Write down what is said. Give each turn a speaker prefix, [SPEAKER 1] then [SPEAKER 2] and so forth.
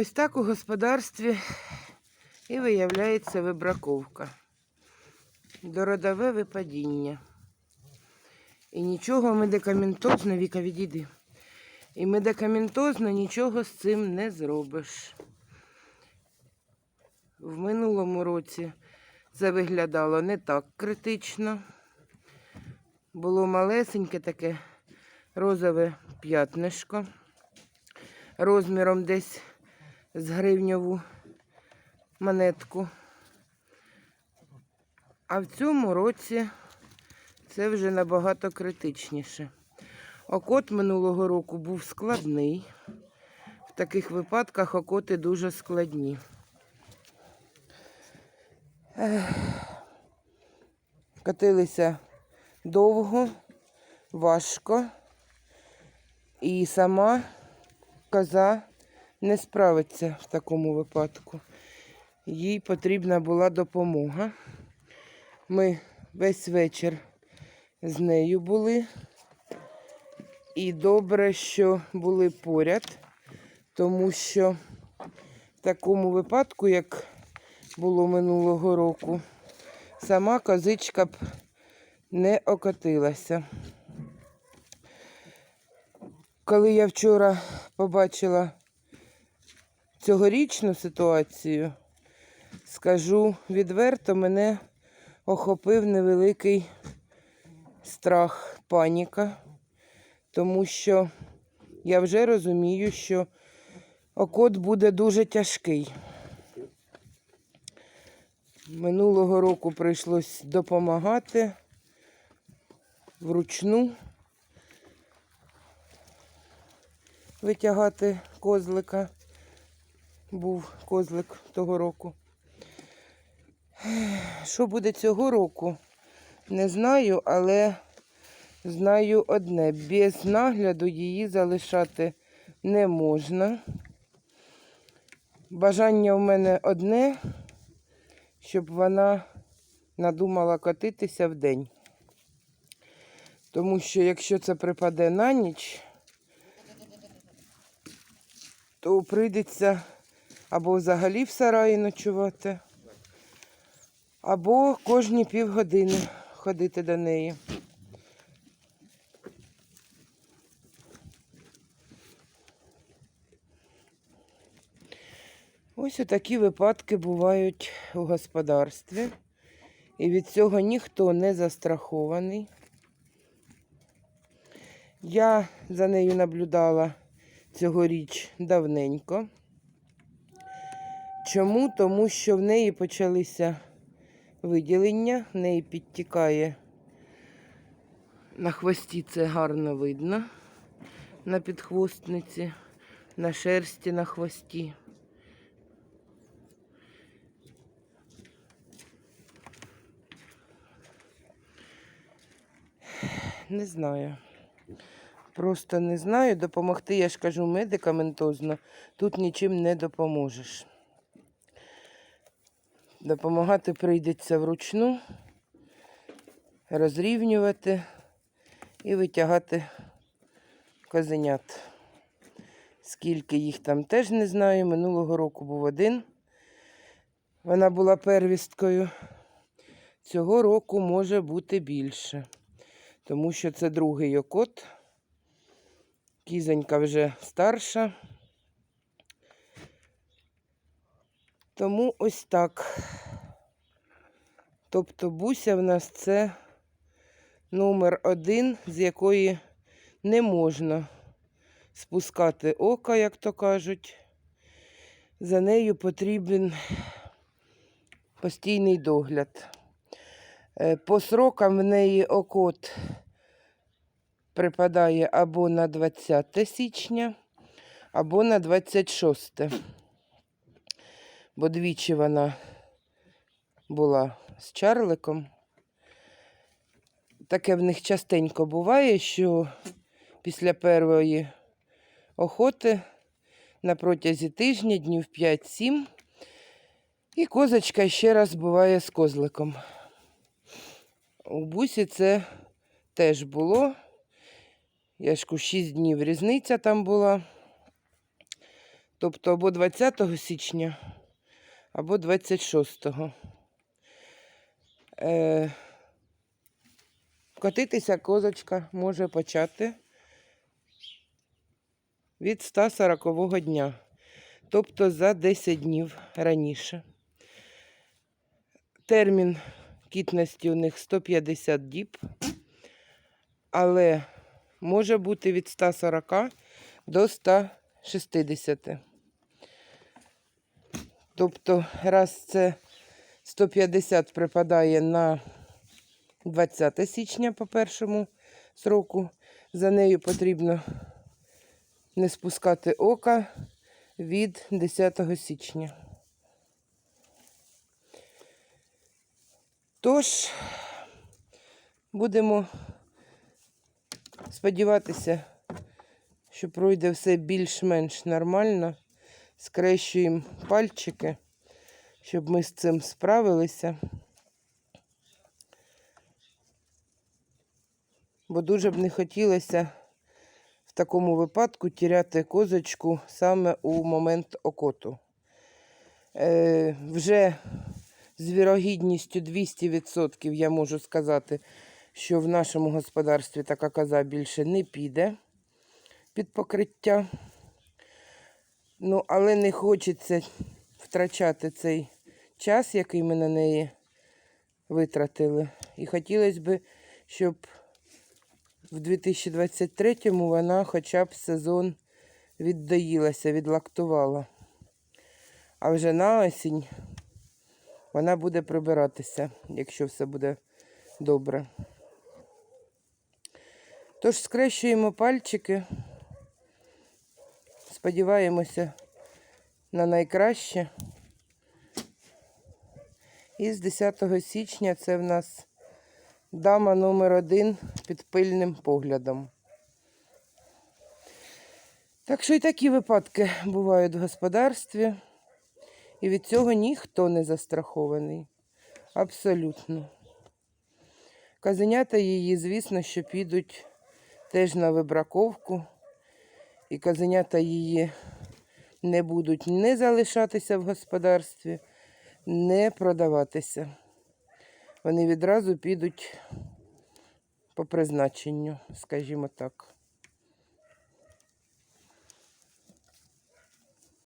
[SPEAKER 1] Ось так у господарстві і виявляється вибраковка. Дородове випадіння. І нічого медикаментозно, Віка, відійди. І медикаментозно нічого з цим не зробиш. В минулому році це виглядало не так критично. Було малесеньке таке розове п'ятнишко розміром десь з гривньову монетку. А в цьому році це вже набагато критичніше. Окот минулого року був складний. В таких випадках окоти дуже складні. Катилися довго, важко. І сама коза не справиться в такому випадку. Їй потрібна була допомога. Ми весь вечір з нею були. І добре, що були поряд, тому що в такому випадку, як було минулого року, сама козичка б не окотилася. Коли я вчора побачила цьогорічну ситуацію, скажу відверто, мене охопив невеликий страх, паніка, тому що я вже розумію, що окот буде дуже тяжкий. Минулого року прийшлось допомагати вручну витягати козлика. Був козлик того року. Що буде цього року? Не знаю, але знаю одне. Без нагляду її залишати не можна. Бажання в мене одне, щоб вона надумала катитися в день. Тому що якщо це припаде на ніч, то прийдеться або взагалі в сараї ночувати, або кожні півгодини ходити до неї. Ось такі випадки бувають у господарстві. І від цього ніхто не застрахований. Я за нею наблюдала цьогоріч давненько. Чому? Тому що в неї почалися виділення, в неї підтікає на хвості це гарно видно, на підхвостниці, на шерсті на хвості. Не знаю. Просто не знаю. Допомогти, я ж кажу, медикаментозно. Тут нічим не допоможеш. Допомагати прийдеться вручну, розрівнювати і витягати козенят. Скільки їх там теж не знаю. Минулого року був один. Вона була первісткою. Цього року може бути більше, тому що це другий окот. Кізонька вже старша. Тому ось так. Тобто буся в нас це номер один, з якої не можна спускати ока, як то кажуть. За нею потрібен постійний догляд. Е, По срокам в неї окот припадає або на 20 січня, або на 26. Бо двічі вона була з Чарликом. Таке в них частенько буває, що після першої охоти на протязі тижня, днів 5-7, і козочка ще раз буває з козликом. У бусі це теж було. Я ж кажу, 6 днів різниця там була. Тобто або 20 січня, або 26. Е, котитися козочка може почати від 140 дня, тобто за 10 днів раніше. Термін кітності у них 150 діб, але може бути від 140 до 160. Тобто, раз це 150 припадає на 20 січня по першому сроку, за нею потрібно не спускати ока від 10 січня. Тож, будемо сподіватися, що пройде все більш-менш нормально. Скрещуємо пальчики, щоб ми з цим справилися. Бо дуже б не хотілося в такому випадку тіряти козочку саме у момент окоту. Е, вже з вірогідністю 200% я можу сказати, що в нашому господарстві така коза більше не піде під покриття. Ну, але не хочеться втрачати цей час, який ми на неї витратили. І хотілося б, щоб в 2023-му вона хоча б сезон віддоїлася, відлактувала. А вже на осінь вона буде прибиратися, якщо все буде добре. Тож скрещуємо пальчики, сподіваємося на найкраще. І з 10 січня це в нас дама номер один під пильним поглядом. Так що і такі випадки бувають в господарстві. І від цього ніхто не застрахований. Абсолютно. Казенята її, звісно, що підуть теж на вибраковку. І казенята її не будуть не залишатися в господарстві, не продаватися. Вони відразу підуть по призначенню, скажімо так.